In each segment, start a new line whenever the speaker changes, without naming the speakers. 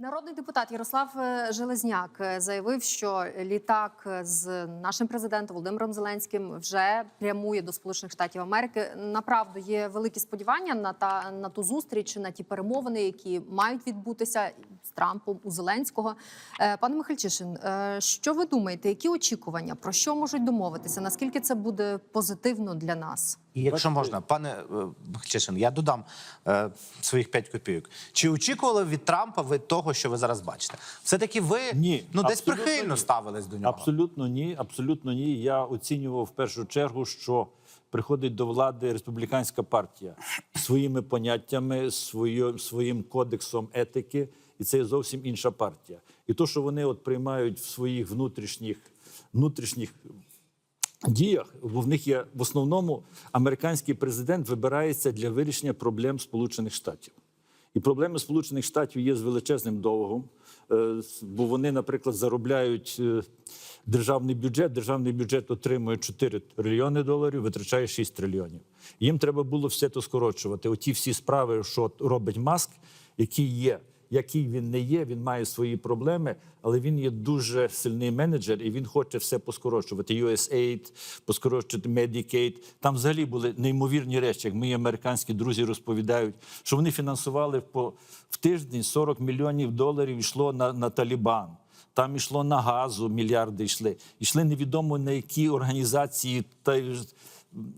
Народний депутат Ярослав е, Железняк е, заявив, що літак е, з нашим президентом Володимиром Зеленським вже прямує до Сполучених Штатів Америки. Направду є великі сподівання на та на ту зустріч, на ті перемовини, які мають відбутися з Трампом у Зеленського. Пане Михальчишин, що ви думаєте? Які очікування про що можуть домовитися? Наскільки це буде позитивно для нас?
І якщо можна, пане е, Чешин, я додам е, своїх 5 копійок. Чи очікували від Трампа ви того, що ви зараз бачите? Все таки ви
Ні,
ну десь прихильно
ні.
ставились до нього.
Абсолютно ні, абсолютно ні. Я оцінював в першу чергу, що приходить до влади республіканська партія своїми поняттями, своїм, своїм кодексом етики, і це зовсім інша партія. І то, що вони от приймають в своїх внутрішніх внутрішніх діях, бо в них є в основному американський президент вибирається для вирішення проблем Сполучених Штатів. І проблеми Сполучених Штатів є з величезним довгом, е, бо вони, наприклад, заробляють е, державний бюджет. Державний бюджет отримує 4 трильйони доларів, витрачає 6 трильйонів. Їм треба було все це скорочувати. Оті всі справи, що робить Маск, які є. Який він не є, він має свої проблеми, але він є дуже сильний менеджер, і він хоче все поскорочувати. USAID, поскорочувати Medicaid. Там взагалі були неймовірні речі, як мої американські друзі розповідають, що вони фінансували по в тиждень 40 мільйонів доларів йшло на, на Талібан. Там йшло на газу, мільярди йшли. Йшли невідомо на які організації та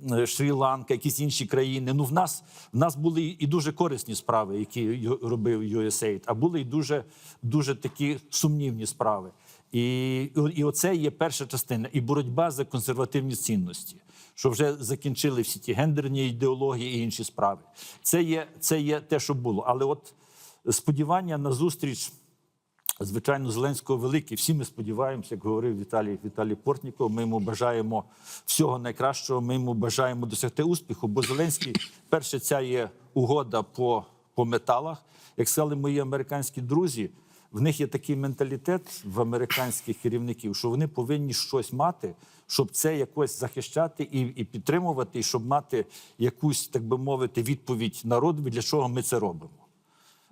Шрі-Ланка, якісь інші країни. Ну, в нас в нас були і дуже корисні справи, які робив USAID, а були і дуже, дуже такі сумнівні справи. І, і оце є перша частина, і боротьба за консервативні цінності. Що вже закінчили всі ті гендерні ідеології і інші справи. Це є, це є те, що було. Але от сподівання на зустріч Звичайно, Зеленського великий. Всі ми сподіваємося, як говорив Віталій Віталій Портніков. Ми йому бажаємо всього найкращого. Ми йому бажаємо досягти успіху. Бо Зеленський, перше, ця є угода по, по металах. Як сказали мої американські друзі, в них є такий менталітет в американських керівників, що вони повинні щось мати, щоб це якось захищати і, і підтримувати, і щоб мати якусь, так би мовити, відповідь народу, для чого ми це робимо.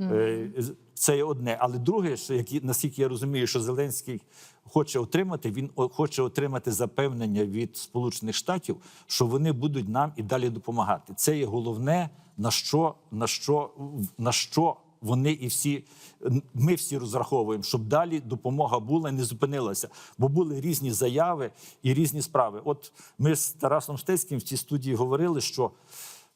Е, Це є одне. Але друге, що які- наскільки я розумію, що Зеленський хоче отримати, він хоче отримати запевнення від Сполучених Штатів, що вони будуть нам і далі допомагати. Це є головне, на що, на що, на що вони і всі ми всі розраховуємо, щоб далі допомога була і не зупинилася. Бо були різні заяви і різні справи. От ми з Тарасом Штецьким в цій студії говорили, що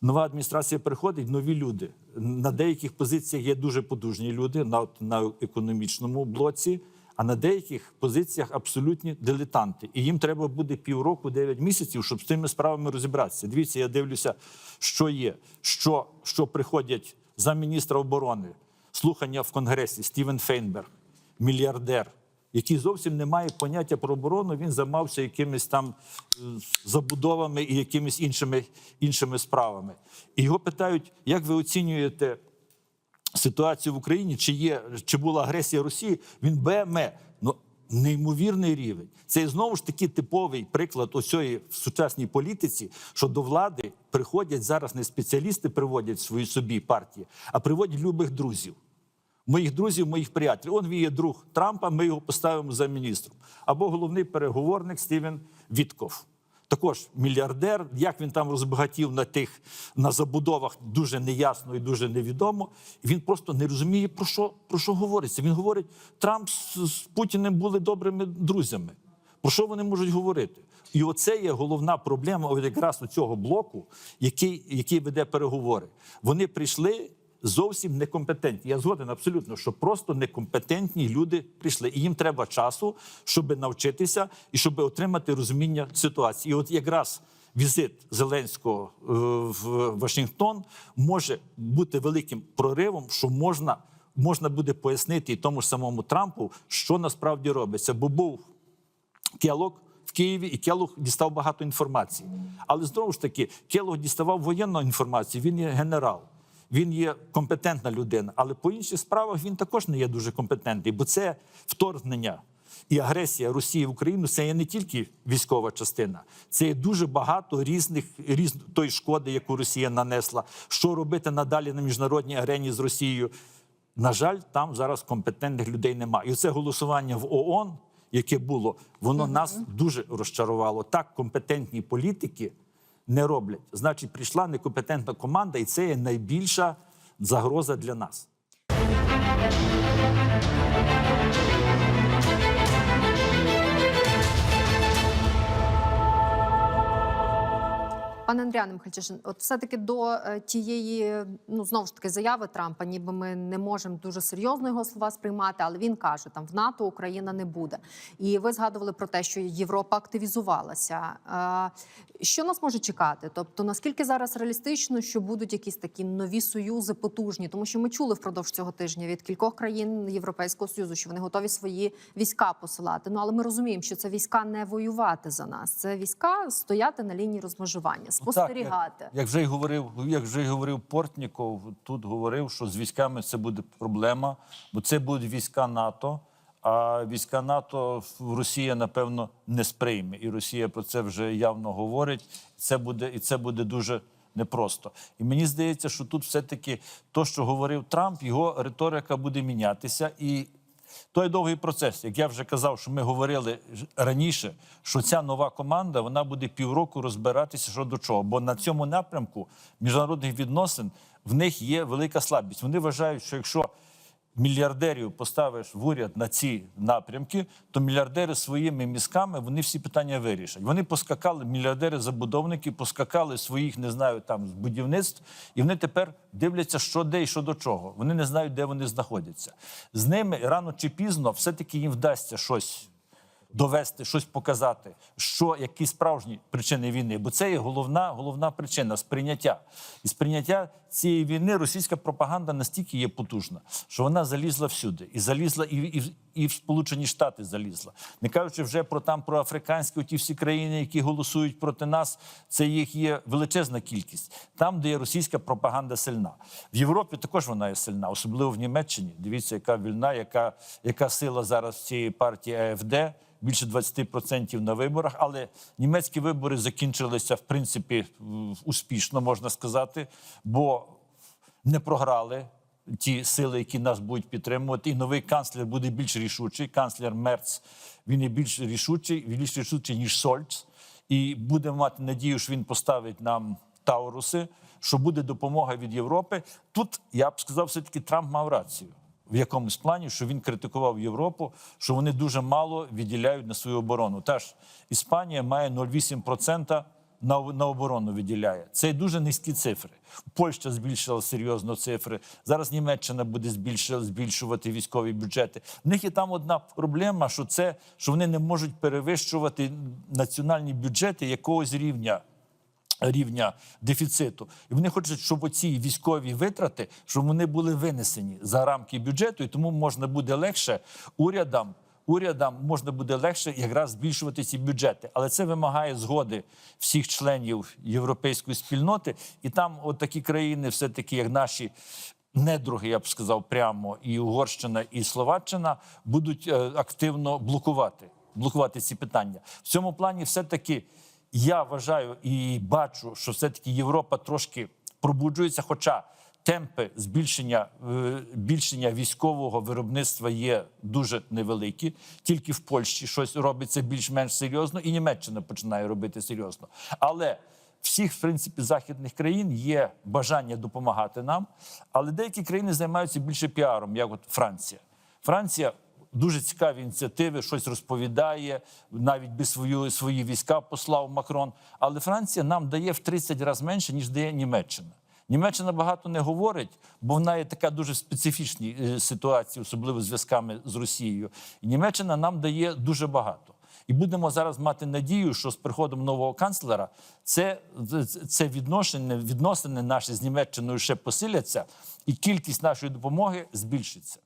Нова адміністрація приходить, нові люди. На деяких позиціях є дуже потужні люди на, на економічному блоці, а на деяких позиціях абсолютні дилетанти. І їм треба буде півроку, 9 місяців, щоб з цими справами розібратися. Дивіться, я дивлюся, що є, що, що приходять за міністра оборони, слухання в Конгресі Стівен Фейнберг, мільярдер який зовсім не має поняття про оборону, він займався якимись там е, забудовами і якимись іншими, іншими справами. І його питають, як ви оцінюєте ситуацію в Україні, чи є чи була агресія Росії? Він БМЕ. Ну неймовірний рівень. Це знову ж таки типовий приклад оцієї в сучасній політиці, що до влади приходять зараз не спеціалісти, приводять свої собі партії, а приводять любих друзів моїх друзів, моїх приятелів. Он він є друг Трампа, ми його поставимо за міністром. Або головний переговорник Стівен Вітков. Також мільярдер, як він там розбагатів на тих на забудовах, дуже неясно і дуже невідомо. Він просто не розуміє, про що, про що говориться. Він говорить, Трамп з, з Путіним були добрими друзями. Про що вони можуть говорити? І оце є головна проблема якраз у цього блоку, який, який веде переговори. Вони прийшли зовсім некомпетентні. Я згоден абсолютно, що просто некомпетентні люди прийшли. І їм треба часу, щоб навчитися і щоб отримати розуміння ситуації. І от якраз візит Зеленського е, в Вашингтон може бути великим проривом, що можна. Можна буде пояснити і тому ж самому Трампу, що насправді робиться, бо був Келог в Києві, і Келог дістав багато інформації. Але знову ж таки, Келог діставав воєнну інформацію. Він є генерал, він є компетентна людина. Але по інших справах він також не є дуже компетентний, бо це вторгнення. І агресія Росії в Україну це є не тільки військова частина, це є дуже багато різних різ, тої шкоди, яку Росія нанесла. Що робити надалі на міжнародній арені з Росією? на жаль, там зараз компетентних людей немає. І це голосування в ООН, яке було, воно нас дуже розчарувало. Так компетентні політики не роблять. Значить, прийшла некомпетентна команда, і це є найбільша загроза для нас.
Пане Андріане Михальчишин, от все-таки до е, тієї, ну знову ж таки, заяви Трампа, ніби ми не можемо дуже серйозно його слова сприймати, але він каже, там в НАТО Україна не буде. І ви згадували про те, що Європа активізувалася. Е, Що нас може чекати? Тобто, наскільки зараз реалістично, що будуть якісь такі нові союзи потужні? Тому що ми чули впродовж цього тижня від кількох країн Європейського союзу, що вони готові свої війська посилати. Ну але ми розуміємо, що це війська не воювати за нас, це війська стояти на лінії розмежування, спостерігати.
Так, як, як вже й говорив, як вже й говорив Портніков, тут говорив, що з військами це буде проблема, бо це будуть війська НАТО. А війська НАТО в- Росія напевно не сприйме, і Росія про це вже явно говорить. Це буде і це буде дуже непросто. І мені здається, що тут все-таки то, що говорив Трамп, його риторика буде мінятися і. Той довгий процес, як я вже казав, що ми говорили раніше, що ця нова команда вона буде півроку розбиратися що до чого. Бо на цьому напрямку міжнародних відносин в них є велика слабість. Вони вважають, що якщо мільярдерів поставиш в уряд на ці напрямки, то мільярдери своїми мізками вони всі питання вирішать. Вони поскакали, мільярдери забудовники, поскакали своїх, не знаю, там з будівництв, і вони тепер дивляться, що де і що до чого. Вони не знають, де вони знаходяться. З ними рано чи пізно все-таки їм вдасться щось довести, щось показати, що які справжні причини війни, бо це є головна, головна причина сприйняття. І сприйняття цієї війни російська пропаганда настільки є потужна, що вона залізла всюди, і залізла і, і, і в Сполучені Штати залізла. Не кажучи вже про там про африканські ті всі країни, які голосують проти нас. Це їх є величезна кількість. Там, де є російська пропаганда сильна. В Європі також вона є сильна, особливо в Німеччині. Дивіться, яка вільна, яка, яка сила зараз цієї партії АФД більше 20% на виборах. Але німецькі вибори закінчилися в принципі успішно, можна сказати, бо не програли ті сили, які нас будуть підтримувати. І новий канцлер буде більш рішучий. Канцлер Мерц він є більш рішучий, більш рішучий ніж Сольц. І будемо мати надію, що він поставить нам Тауруси, що буде допомога від Європи. Тут я б сказав, все таки Трамп мав рацію. В якомусь плані, що він критикував Європу, що вони дуже мало відділяють на свою оборону. Теж Іспанія має 0,8% на, на оборону виділяє. Це дуже низькі цифри. Польща збільшила серйозно цифри. Зараз Німеччина буде збільшувати, військові бюджети. В них є там одна проблема, що це що вони не можуть перевищувати національні бюджети якогось рівня. Рівня дефіциту, і вони хочуть, щоб оці військові витрати, щоб вони були винесені за рамки бюджету, і тому можна буде легше урядам. Урядам можна буде легше якраз збільшувати ці бюджети, але це вимагає згоди всіх членів європейської спільноти. І там, от такі країни, все таки, як наші недруги, я б сказав, прямо і Угорщина, і Словаччина будуть е, активно блокувати, блокувати ці питання. В цьому плані, все таки. Я вважаю і бачу, що все-таки Європа трошки пробуджується, хоча темпи збільшення, е, збільшення військового виробництва є дуже невеликі. Тільки в Польщі щось робиться більш-менш серйозно, і Німеччина починає робити серйозно. Але всіх, в принципі, західних країн є бажання допомагати нам, але деякі країни займаються більше піаром, як от Франція. Франція дуже цікаві ініціативи, щось розповідає, навіть би свою, свої війська послав Макрон. Але Франція нам дає в 30 разів менше, ніж дає Німеччина. Німеччина багато не говорить, бо вона є така дуже специфічній е, ситуації, особливо з зв'язками з Росією. І Німеччина нам дає дуже багато. І будемо зараз мати надію, що з приходом нового канцлера це, це відношення, відносини наші з Німеччиною ще посиляться, і кількість нашої допомоги збільшиться.